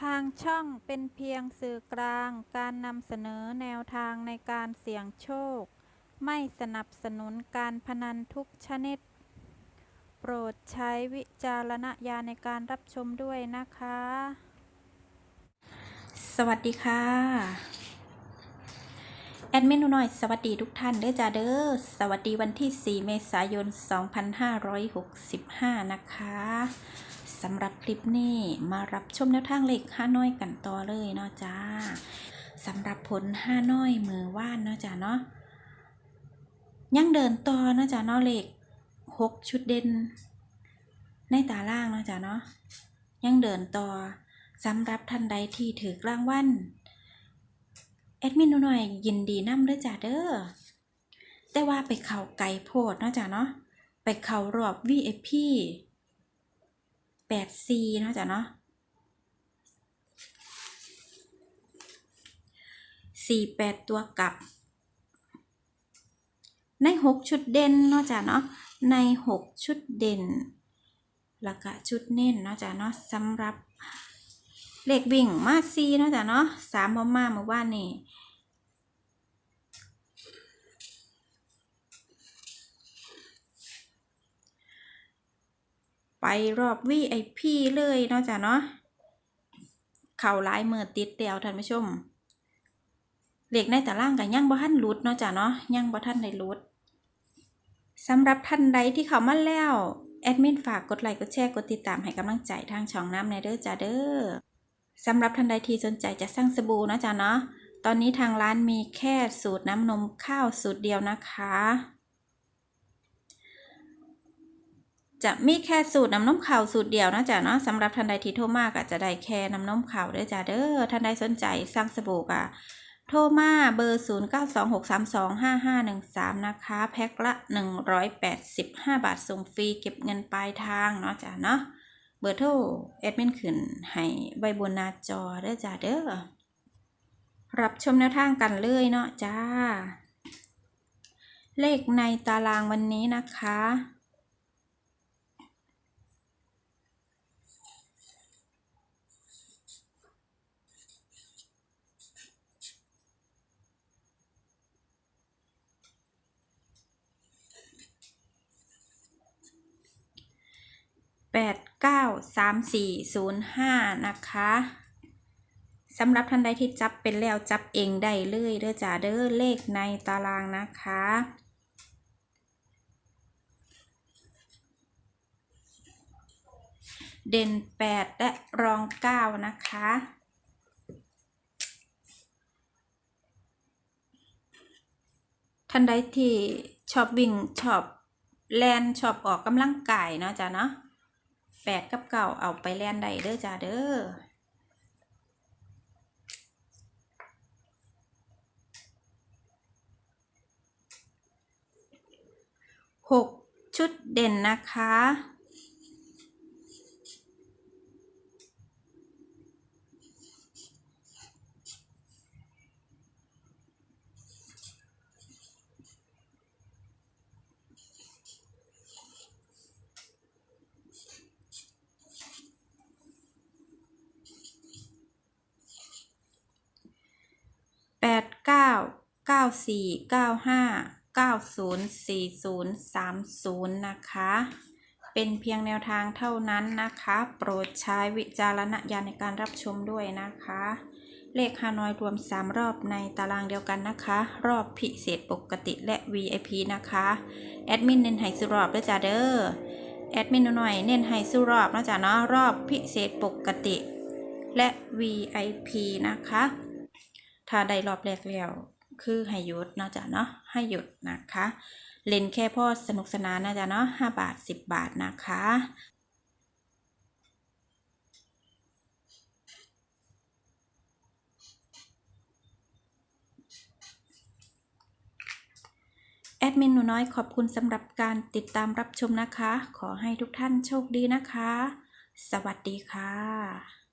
ทางช่องเป็นเพียงสื่อกลางการนำเสนอแนวทางในการเสี่ยงโชค ไม่สนับสนุนการพนันทุกชนิด โปรดใช้วิจารณญาณในการรับชมด้วยนะคะ สวัสดีค่ะ แอดมินหนูน้อยสวัสดีทุกท่านเด้อจ้าเด้อสวัสดีวันที่ 4 เมษายน 2565 นะคะสำหรับคลิปนี้มารับชมแนวทางเลขห้าน้อยกันต่อเลยเนาะจ้าสำหรับผลห้าน้อยมือว่านเนาะจ้าเนาะยังเดินต่อเนาะจ้าเนาะเลขหกชุดเด่น ในตาล่างเนาะจ้าเนาะยังเดินต่อสำหรับท่านใดที่ถือกลางวัน อดมินหนูหน่อยยินดีนำเด้อจ้าเด้อแต่ว่าไปเข่าไก่โพดเนาะจ้ะเนาะไปเข่ารอบ VIP 8C เนาะจ้ะเนาะ48ตัวกลับ ใน6ชุดเด่นเนาะจ้ะเนาะใน6ชุดเด่นแล้วก็ชุดเน้นเนาะจ้ะเนาะสำหรับ เลขวิ่งมาซีเนาะจ้ะเนาะสามมามาเมื่อวานนี่ไปรอบ VIP เลยเนาะจ้ะเนาะเข่าลายเมือติดเตียวท่านผู้ชมเลขในตารางกับยังบ่ทันหลุดเนาะจ้ะเนาะยังบ่ทันได้หลุดสำหรับท่านใดที่เข้ามาแล้ว แอดมินฝากกดไลค์กดแชร์กดติดตามให้กำลังใจทางช่องน้ำในเด้อจ้าเด้อ สำหรับท่านใดที่สนใจจะสร้างสบู่นะจ๊ะเนาะ ตอนนี้ทางร้านมีแค่สูตรน้ำนมข้าวสูตรเดียวนะคะ จะมีแค่สูตรน้ำนมข้าวสูตรเดียวนะจ๊ะเนาะสำหรับท่านใดที่โทรมากจะได้แค่น้ำนมข้าวด้อจ้าเด้อ ท่านใดสนใจสร้างสบู่ก็โทรมาเบอร์ 0926325513 นะคะ แพ็คละ 185 บาทส่งฟรีเก็บเงินปลายทางเนาะจ้ะเนาะ บอร์โทรแอดมินขึ้นให้ไว้บนหน้าจอเด้อจ้าเด้อรับชมแนวทางกันเลยเนาะจ้า เลขในตารางวันนี้นะคะ แปด เก้าสามสี่ศูนย์ห้านะคะสำหรับท่านใดที่จับเป็นแล้วจับเองได้เลยเด้อจ้าเด้อเลขในตารางนะคะเด่นแปดและรองเก้านะคะ ท่านใดที่ชอบวิ่งชอบแลนชอบออกกำลังกายเนาะจ้ะเนาะ แปดกับเก่าเอาไปแลนได้เด้อจ้าเด้อหกชุดเด่นนะคะ แปดเก้าเก้าสี่เก้าห้าเก้าศูนย์สี่ศูนย์สามศูนย์นะคะ เป็นเพียงแนวทางเท่านั้นนะคะ โปรดใช้วิจารณญาณในการรับชมด้วยนะคะ เลขฮานอยรวม 3 รอบในตารางเดียวกันนะคะ รอบพิเศษปกติและ VIP นะคะ แอดมินเน้นให้สุรอบด้วยจ้าเด้อแอดมินหน่อยเน้นให้สุรอบนะจ๊ะเนาะรอบพิเศษปกติและ VIP นะคะ ถ้าได้รอบแรกแล้ว คือให้หยุดเนาะจ๊ะเนาะให้หยุดนะคะ เล่นแค่พ่อสนุกสนานนะจ๊ะเนาะห้าบาทสิบบาทนะคะแอดมินหนูน้อยขอบคุณสำหรับการติดตามรับชมนะคะ ขอให้ทุกท่านโชคดีนะคะ สวัสดีค่ะ